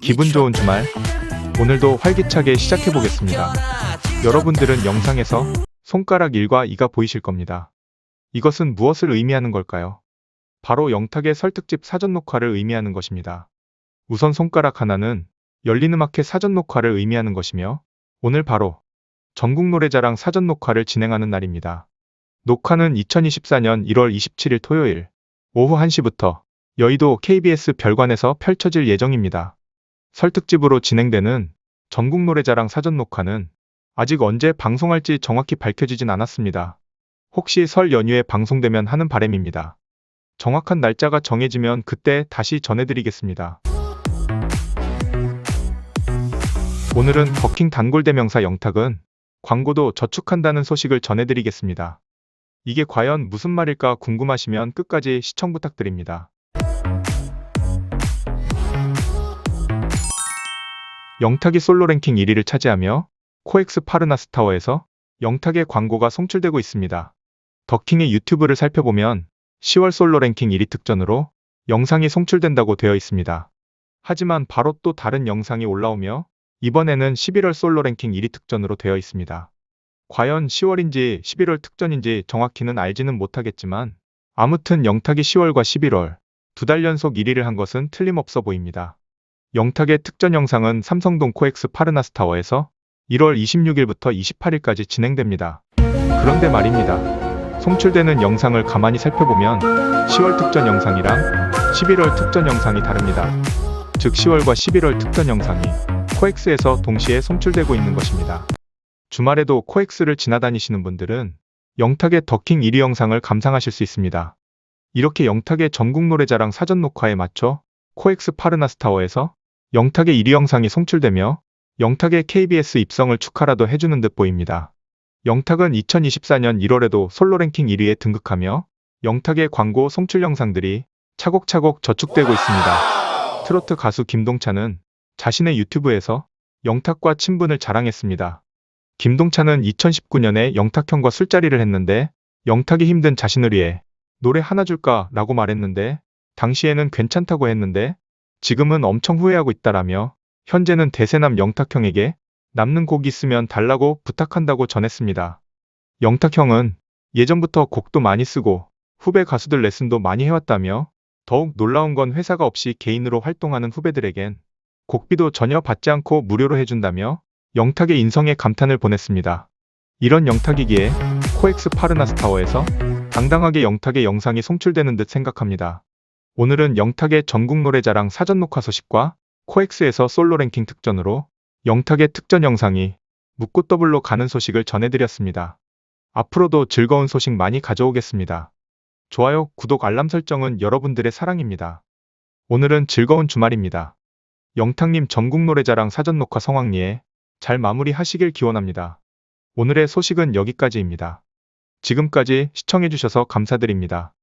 기분 좋은 주말 오늘도 활기차게 시작해 보겠습니다. 여러분들은 영상에서 손가락 1과 2가 보이실 겁니다. 이것은 무엇을 의미하는 걸까요? 바로 영탁의 설특집 사전 녹화를 의미하는 것입니다. 우선 손가락 하나는 열린 음악회 사전 녹화를 의미하는 것이며 오늘 바로 전국 노래자랑 사전 녹화를 진행하는 날입니다. 녹화는 2024년 1월 27일 토요일 오후 1시부터 여의도 KBS 별관에서 펼쳐질 예정입니다. 설특집으로 진행되는 전국 노래자랑 사전 녹화는 아직 언제 방송할지 정확히 밝혀지진 않았습니다. 혹시 설 연휴에 방송되면 하는 바람입니다. 정확한 날짜가 정해지면 그때 다시 전해드리겠습니다. 오늘은 버킹 단골 대명사 영탁은 광고도 저축한다는 소식을 전해드리겠습니다. 이게 과연 무슨 말일까 궁금하시면 끝까지 시청 부탁드립니다. 영탁이 솔로 랭킹 1위를 차지하며 코엑스 파르나스타워에서 영탁의 광고가 송출되고 있습니다. 더킹의 유튜브를 살펴보면 10월 솔로 랭킹 1위 특전으로 영상이 송출된다고 되어 있습니다. 하지만 바로 또 다른 영상이 올라오며 이번에는 11월 솔로 랭킹 1위 특전으로 되어 있습니다. 과연 10월인지 11월 특전인지 정확히는 알지는 못하겠지만 아무튼 영탁이 10월과 11월 두 달 연속 1위를 한 것은 틀림없어 보입니다. 영탁의 특전 영상은 삼성동 코엑스 파르나스 타워에서 1월 26일부터 28일까지 진행됩니다. 그런데 말입니다. 송출되는 영상을 가만히 살펴보면 10월 특전 영상이랑 11월 특전 영상이 다릅니다. 즉 10월과 11월 특전 영상이 코엑스에서 동시에 송출되고 있는 것입니다. 주말에도 코엑스를 지나다니시는 분들은 영탁의 더킹 1위 영상을 감상하실 수 있습니다. 이렇게 영탁의 전국 노래자랑 사전 녹화에 맞춰 코엑스 파르나스 타워에서 영탁의 1위 영상이 송출되며 영탁의 KBS 입성을 축하라도 해주는 듯 보입니다. 영탁은 2024년 1월에도 솔로 랭킹 1위에 등극하며 영탁의 광고 송출 영상들이 차곡차곡 저축되고 있습니다. 트로트 가수 김동찬은 자신의 유튜브에서 영탁과 친분을 자랑했습니다. 김동찬은 2019년에 영탁형과 술자리를 했는데 영탁이 힘든 자신을 위해 노래 하나 줄까 라고 말했는데 당시에는 괜찮다고 했는데 지금은 엄청 후회하고 있다라며 현재는 대세남 영탁형에게 남는 곡 있으면 달라고 부탁한다고 전했습니다. 영탁형은 예전부터 곡도 많이 쓰고 후배 가수들 레슨도 많이 해왔다며 더욱 놀라운 건 회사가 없이 개인으로 활동하는 후배들에겐 곡비도 전혀 받지 않고 무료로 해준다며 영탁의 인성에 감탄을 보냈습니다. 이런 영탁이기에 코엑스 파르나스타워에서 당당하게 영탁의 영상이 송출되는 듯 생각합니다. 오늘은 영탁의 전국 노래자랑 사전 녹화 소식과 코엑스에서 솔로 랭킹 특전으로 영탁의 특전 영상이 묻고 더블로 가는 소식을 전해드렸습니다. 앞으로도 즐거운 소식 많이 가져오겠습니다. 좋아요, 구독, 알람 설정은 여러분들의 사랑입니다. 오늘은 즐거운 주말입니다. 영탁님 전국 노래자랑 사전 녹화 성황리에 잘 마무리하시길 기원합니다. 오늘의 소식은 여기까지입니다. 지금까지 시청해주셔서 감사드립니다.